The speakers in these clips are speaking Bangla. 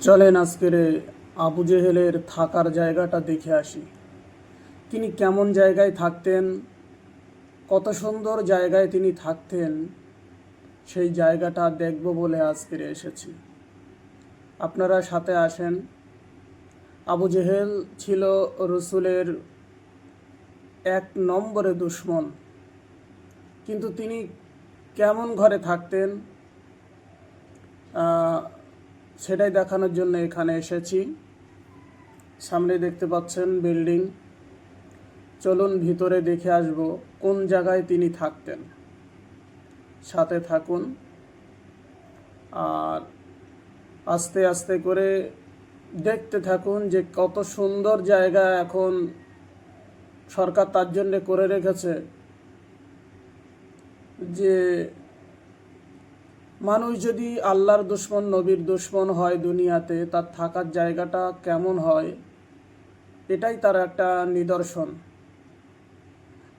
চলেন আজকের আবু জেহেলের থাকার জায়গাটা দেখে আসি। তিনি কেমন জায়গায় থাকতেন, কত সুন্দর জায়গায় তিনি থাকতেন, সেই জায়গাটা দেখব বলে আজকের এসেছি। আপনারা সাথে আসেন। আবু জেহেল ছিল রসুলের এক নম্বরে দুশ্মন। কিন্তু তিনি কেমন ঘরে থাকতেন? সেটাই দেখানোর জন্য এখানে এসেছি। সামনে দেখতে পাচ্ছেন বিল্ডিং। চলুন ভিতরে দেখে আসব কোন জায়গায় তিনি থাকতেন। সাথে থাকুন। আর আস্তে আস্তে করে দেখতে থাকুন যে কত সুন্দর জায়গা এখন সরকার তার জন্যে করে রেখেছে। যে মানুষ যদি আল্লাহর দুশ্মন, নবীর দুশ্মন হয় দুনিয়াতে, তার থাকার জায়গাটা কেমন হয়? এটাই তার একটা নিদর্শন।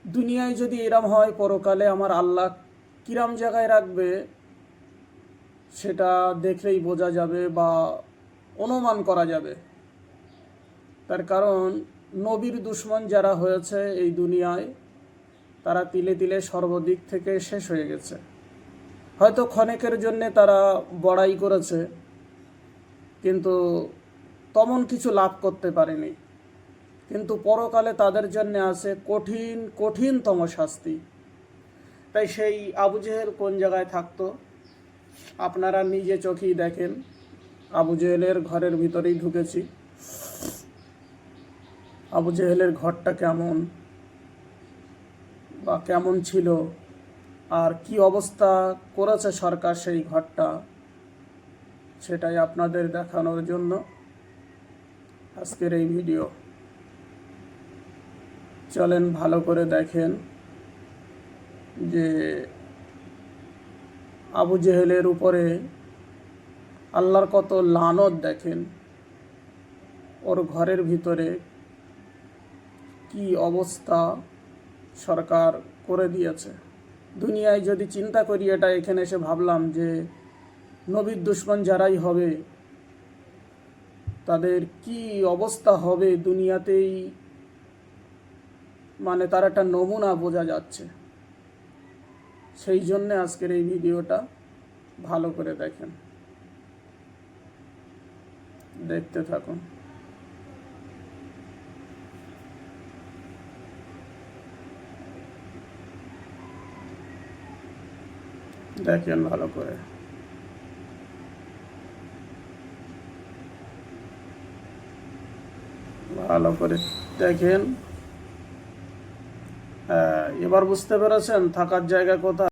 দুনিয়ায় যদি এরম হয় পরকালে, আমার আল্লাহ কিরাম জায়গায় রাখবে, সেটা দেখলেই বোঝা যাবে বা অনুমান করা যাবে। তার কারণ, নবীর দুশ্মন যারা হয়েছে এই দুনিয়ায়, তারা তিলে তিলে সর্বদিক থেকে শেষ হয়ে গেছে। হয়তো ক্ষণেকের জন্যে তারা বড়াই করেছে, কিন্তু তেমন কিছু লাভ করতে পারেনি। কিন্তু পরকালে তাদের জন্য আছে কঠিন, কঠিনতম শাস্তি। তাই সেই আবু জেহেল কোন জায়গায় থাকতো? আপনারা নিজে চোখেই দেখেন। আবু জেহেলের ঘরের ভিতরেই ঢুকেছি। আবু জেহেলের ঘরটা কেমন? বা কেমন ছিল? আর কি অবস্থা করেছে সরকার সেই ঘরটা, সেটাই আপনাদের দেখানোর জন্য আজকের এই ভিডিও। চলেন ভালো করে দেখেন যে আবু জেহেলের উপরে আল্লাহর কত লানত দেখেন, ওর ঘরের ভিতরে কি অবস্থা সরকার করে দিয়েছে। দুনিয়ায় যদি চিন্তা করি এটা, এখানে এসে ভাবলাম যে নবীর দুশ্মন যারাই হবে, তাদের কি অবস্থা হবে দুনিয়াতেই? মানে তার একটা নমুনা বোঝা যাচ্ছে। সেই জন্যে আজকের এই ভিডিওটা ভালো করে দেখেন। দেখতে থাকুন। দেখেন ভালো করে। ভালো করে দেখেন। হ্যাঁ, এবার বুঝতে পেরেছেন থাকার জায়গা কোথায়?